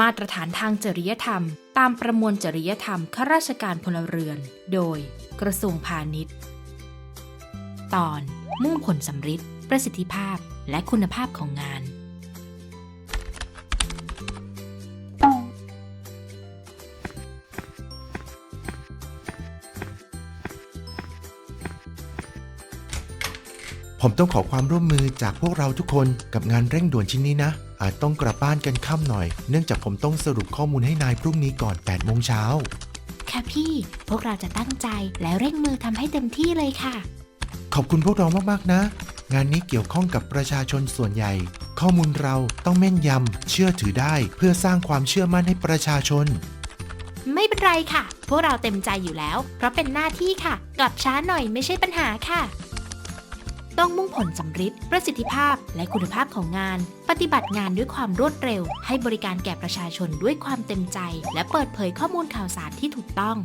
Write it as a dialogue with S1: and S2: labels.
S1: มาตรฐานทางจริยธรรม ตามประมวลจริยธรรมข้าราชการพลเรือน โดยกระทรวงพาณิชย์ ตอน มุ่งผลสำฤทธิ์ประสิทธิภาพและคุณภาพของงาน
S2: ผมต้องขอความร่วมมือจากพวกเราทุกคนกับงานเร่งด่วนชิ้นนี้นะ อาจต้องกลับบ้านกันค่ำหน่อย เนื่องจากผมต้องสรุปข้อมูลให้นายพรุ่งนี้ก่อน8โมงเช้า
S1: ค่ะพี่ พวกเราจะตั้งใจและเร่งมือทำให้เต็มที่เลยค่ะ
S2: ขอบคุณพวกเรามากๆนะ งานนี้เกี่ยวข้องกับประชาชนส่วนใหญ่ ข้อมูลเราต้องแม่นยำเชื่อถือได้เพื่อสร้างความเชื่อมั่นให้ประชาชน
S1: ไม่เป็นไรค่ะ พวกเราเต็มใจอยู่แล้ว เพราะเป็นหน้าที่ค่ะ กลับช้าหน่อยไม่ใช่ปัญหาค่ะ ต้องมุ่งผลสำฤทธิ์ประสิทธิภาพและคุณภาพของงาน ปฏิบัติงานด้วยความรวดเร็ว ให้บริการแก่ประชาชนด้วยความเต็มใจ และเปิดเผยข้อมูลข่าวสารที่ถูกต้อง